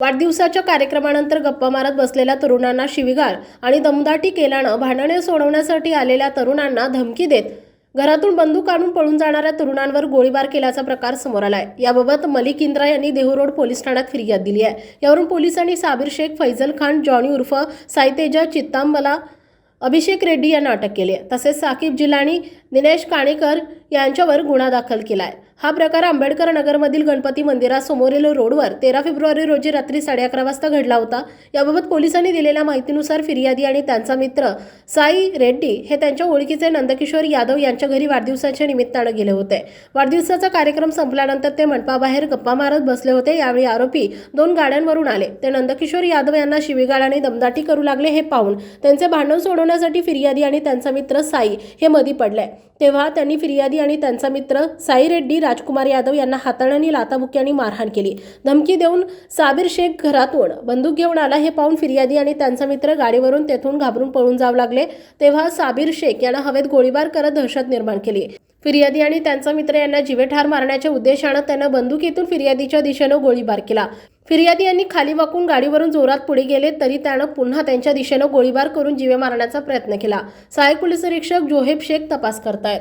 वाढदिवसाच्या कार्यक्रमानंतर गप्पा मारत बसलेल्या तरुणांना शिवीगाळ आणि दमदाटी केल्यानं भांडणे सोडवण्यासाठी आलेल्या तरुणांना धमकी देत घरातून बंदूक काढून पळून जाणाऱ्या तरुणांवर गोळीबार केल्याचा प्रकार समोर आलाय. याबाबत मलिक इंद्रा यांनी देहू रोड पोलीस ठाण्यात फिर्याद दिली आहे. यावरून पोलिसांनी साबिर शेख फैजल खान जॉनी उर्फ साईतेजा चित्तांबला अभिषेक रेड्डी यांना अटक केली आहे. तसेच साकीब जिलानी दिनेश काणेकर यांच्यावर गुन्हा दाखल केला आहे हा प्रकार आंबेडकर नगरमधील गणपती मंदिरासमोरील रोडवर तेरा फेब्रुवारी रोजी रात्री साडे अकरा वाजता घडला होता. याबाबत पोलिसांनी दिलेल्या माहितीनुसार फिर्यादी आणि त्यांचा मित्र साई रेड्डी हे त्यांच्या ओळखीचे नंदकिशोर यादव यांच्या घरी वाढदिवसाच्या निमित्तानं गेले होते. वाढदिवसाचा कार्यक्रम संपल्यानंतर ते मंडपाबाहेर गप्पा मारत बसले होते. यावेळी आरोपी दोन गाड्यांवरून आले. ते नंदकिशोर यादव यांना शिवीगाळाने दमदाटी करू लागले हे पाहून त्यांचे भांडण सोडवण्यासाठी फिर्यादी आणि त्यांचा मित्र साई हे मधी पडले. तेव्हा त्यांनी फिर्यादी आणि त्यांचा मित्र साई रेड्डी राजकुमार यादव यांना हाताळणी लाताबुक्यांनी मारहाण केली. धमकी देऊन साबीर शेख घरातून बंदूक घेऊन आला. हे पाहून फिर्यादी आणि त्यांचा मित्र गाडीवरून तेथून घाबरून पळून जावं लागले. तेव्हा साबीर शेख यांना हवेत गोळीबार करत दहशत निर्माण केली. फिर्यादी आणि त्यांचा मित्र यांना जिवेठार मारण्याच्या उद्देशानं त्यांना बंदुकीतून फिर्यादीच्या दिशेनं गोळीबार केला. फिर्यादी यांनी खाली वाकून गाडीवरून जोरात पुढे गेले तरी त्यानं पुन्हा त्यांच्या दिशेनं गोळीबार करून जिवे मारण्याचा प्रयत्न केला. सहाय्यक पोलीस निरीक्षक जोहेब शेख तपास करतायत.